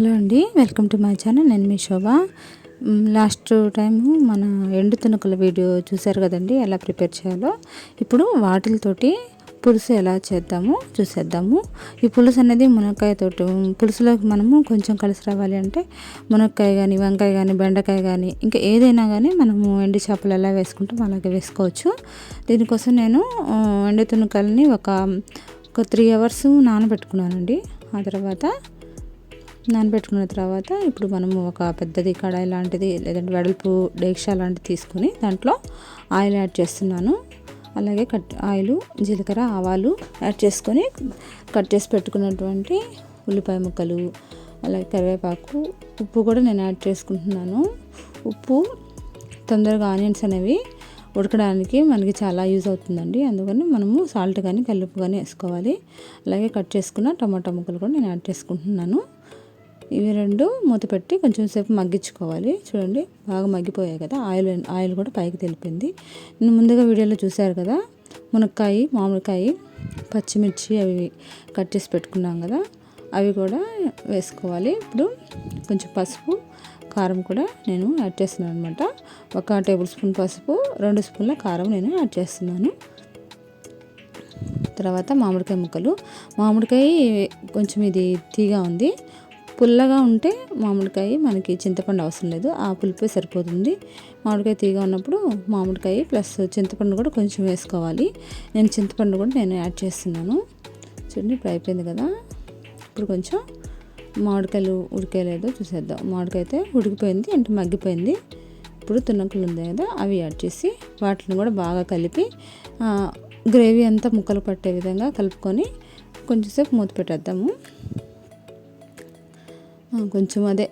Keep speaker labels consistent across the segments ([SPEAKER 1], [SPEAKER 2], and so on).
[SPEAKER 1] Hello అండి welcome to my channel నేను మీ శోభ. Last time మన ఎండు తునకల వీడియో చూశారు కదండి ఎలా ప్రిపేర్ చేయాలో. ఇప్పుడు వాటిలతోటి పులుసు ఎలా చేద్దాము చూసేద్దాము. ఈ పులుసు అనేది మునక్కాయతోటి పులుసులోకి మనము కొంచెం కలిసి రావాలి అంటే మునక్కాయ కానీ వంకాయ కానీ బెండకాయ కానీ ఇంకా ఏదైనా కానీ మనము ఎండు చేపలు ఎలా వేసుకుంటాం అలాగే వేసుకోవచ్చు. దీనికోసం నేను ఎండు తునకల్ని ఒక ఒక త్రీ అవర్స్ నానబెట్టుకున్నానండి. ఆ తర్వాత నానబెట్టుకున్న తర్వాత ఇప్పుడు మనము ఒక పెద్దది కడాయి లాంటిది లేదంటే వెడల్పు డేక్షా లాంటిది తీసుకొని దాంట్లో ఆయిల్ యాడ్ చేస్తున్నాను. అలాగే కట్ ఆయిల్ జీలకర్ర ఆవాలు యాడ్ చేసుకొని కట్ చేసి పెట్టుకున్నటువంటి ఉల్లిపాయ ముక్కలు అలాగే కరివేపాకు ఉప్పు కూడా నేను యాడ్ చేసుకుంటున్నాను. ఉప్పు తొందరగా ఆనియన్స్ అనేవి ఉడకడానికి మనకి చాలా యూజ్ అవుతుందండి. అందుకని మనము సాల్ట్ కానీ కల్లుప్పు కానీ వేసుకోవాలి. అలాగే కట్ చేసుకున్న టమాటా ముక్కలు కూడా నేను యాడ్ చేసుకుంటున్నాను. ఇవి రెండు మూత పెట్టి కొంచెం సేపు మగ్గించుకోవాలి. చూడండి బాగా మగ్గిపోయాయి కదా. ఆయిల్ ఆయిల్ కూడా పైకి తెలిపింది. నేను ముందుగా వీడియోలో చూశారు కదా మునక్కాయ మామిడికాయ పచ్చిమిర్చి అవి కట్ చేసి పెట్టుకున్నాం కదా. అవి కూడా వేసుకోవాలి. ఇప్పుడు కొంచెం పసుపు కారం కూడా నేను యాడ్ చేస్తున్నాను అనమాట ఒక టేబుల్ స్పూన్ పసుపు రెండు స్పూన్ల కారం నేను యాడ్ చేస్తున్నాను. తర్వాత మామిడికాయ ముక్కలు. మామిడికాయ కొంచెం ఇది తీగా ఉంది. పుల్లగా ఉంటే మామిడికాయ మనకి చింతపండు అవసరం లేదు. ఆ పులిపే సరిపోతుంది. మామిడికాయ తీగ ఉన్నప్పుడు మామిడికాయ ప్లస్ చింతపండు కూడా కొంచెం వేసుకోవాలి. నేను చింతపండు కూడా నేను యాడ్ చేస్తున్నాను. చూడండి ఇప్పుడు అయిపోయింది కదా. ఇప్పుడు కొంచెం మామిడికాయలు ఉడికేయలేదో చూసేద్దాం. మామిడికాయ అయితే ఉడికిపోయింది అంటే మగ్గిపోయింది. ఇప్పుడు తునకలు ఉంది కదా అవి యాడ్ చేసి వాటిని కూడా బాగా కలిపి గ్రేవీ అంతా ముక్కలు పట్టే విధంగా కలుపుకొని కొంచెంసేపు మూత పెట్టేద్దాము. కొంచెం అదే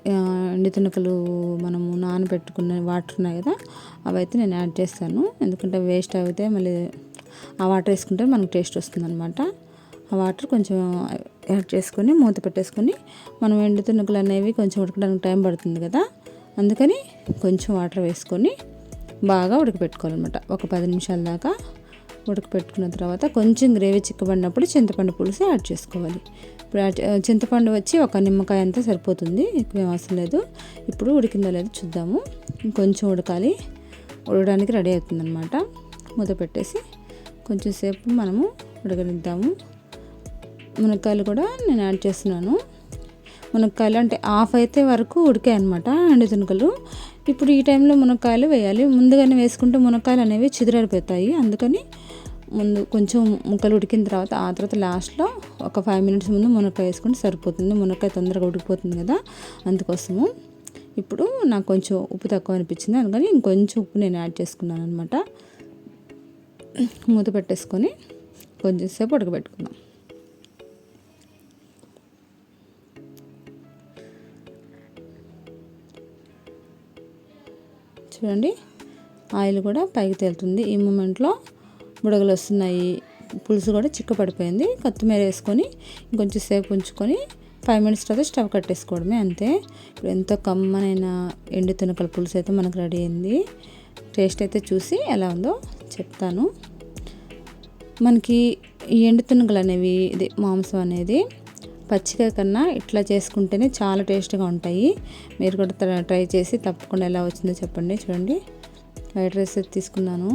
[SPEAKER 1] ఎండుతునకలు ఎండు మనము నానబెట్టుకున్న వాటర్ ఉన్నాయి కదా అవి అయితే నేను యాడ్ చేస్తాను. ఎందుకంటే వేస్ట్ అయితే మళ్ళీ ఆ వాటర్ వేసుకుంటే మనకు టేస్ట్ వస్తుందన్నమాట. ఆ వాటర్ కొంచెం యాడ్ చేసుకొని మూత పెట్టేసుకొని మనం ఎండుతునకలు అనేవి కొంచెం ఉడకడానికి టైం పడుతుంది కదా అందుకని కొంచెం వాటర్ వేసుకొని బాగా ఉడకపెట్టుకోవాలన్నమాట ఒక పది నిమిషాల దాకా ఉడకపెట్టుకున్న తర్వాత కొంచెం గ్రేవీ చిక్కబడినప్పుడు చింతపండు పులుసు యాడ్ చేసుకోవాలి. ఇప్పుడు యాడ్ చింతపండు వచ్చి ఒక నిమ్మకాయ అంతా సరిపోతుంది ఎక్కువ అవసరం లేదు. ఇప్పుడు ఉడికిందో లేదో చూద్దాము. కొంచెం ఉడకాలి. ఉడకడానికి రెడీ అవుతుందన్నమాట. మూత పెట్టేసి కొంచెం సేపు మనము ఉడకనిద్దాము. మునక్కాయలు కూడా నేను యాడ్ చేస్తున్నాను. మునక్కాయలు అంటే ఆఫ్ అయితే వరకు ఉడికాయి అనమాట ఎండు తునకలు ఇప్పుడు ఈ టైంలో మునక్కాయలు వేయాలి. ముందుగానే వేసుకుంటే మునక్కాయలు అనేవి చిదిరారిపోతాయి. అందుకని ముందు కొంచెం ముక్కలు ఉడికిన తర్వాత ఆ తర్వాత లాస్ట్లో ఒక ఫైవ్ మినిట్స్ ముందు మునక్కాయ వేసుకుంటే సరిపోతుంది. మునక్కాయ తొందరగా ఉడికిపోతుంది కదా అందుకోసము. ఇప్పుడు నాకు కొంచెం ఉప్పు తక్కువ అనిపించింది. అందుకని ఇంకొంచెం ఉప్పు నేను యాడ్ చేసుకున్నాను అనమాట మూత పెట్టేసుకొని కొంచెం సేపు ఉడకబెట్టుకుందాం. చూడండి ఆయిల్ కూడా పైకి తేలుతుంది. ఈ మూమెంట్లో బుడగలు వస్తున్నాయి. పులుసు కూడా చిక్క పడిపోయింది కొత్తిమీర వేసుకొని ఇంకొంచెం సేపు ఉంచుకొని ఫైవ్ మినిట్స్ తర్వాత స్టవ్ కట్టేసుకోవడమే అంతే. ఇప్పుడు ఎంతో కమ్మనైన ఎండు తునకల పులుసు అయితే మనకు రెడీ అయింది. టేస్ట్ అయితే చూసి ఎలా ఉందో చెప్తాను. మనకి ఈ ఎండు తునకలు అనేవి ఇది మాంసం అనేది పచ్చికాయ కన్నా ఇట్లా చేసుకుంటేనే చాలా టేస్ట్గా ఉంటాయి. మీరు కూడా ట్రై చేసి తప్పకుండా ఎలా వచ్చిందో చెప్పండి. చూడండి. వైట్ రైస్ అయితే తీసుకున్నాను.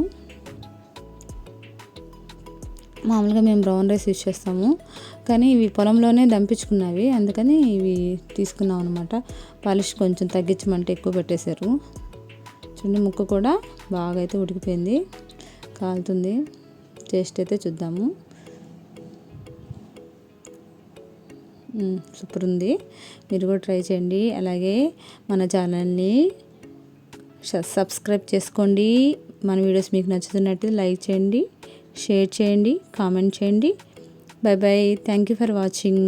[SPEAKER 1] మామూలుగా మేము బ్రౌన్ రైస్ యూజ్ చేస్తాము. కానీ ఇవి పొలంలోనే దంపించుకున్నవి. అందుకని ఇవి తీసుకున్నాం అనమాట పాలిష్ కొంచెం తగ్గించమంటే ఎక్కువ పెట్టేశారు. చూడండి ముక్క కూడా బాగా అయితే ఉడికిపోయింది. కాలుతుంది. టేస్ట్ అయితే చూద్దాము. సూపర్ ఉంది. మీరు కూడా ట్రై చేయండి. అలాగే మన ఛానల్ని సబ్స్క్రైబ్ చేసుకోండి. మన వీడియోస్ మీకు నచ్చుతున్నట్టు లైక్ చేయండి. షేర్ చేయండి కామెంట్ చేయండి. Bye bye thank you for watching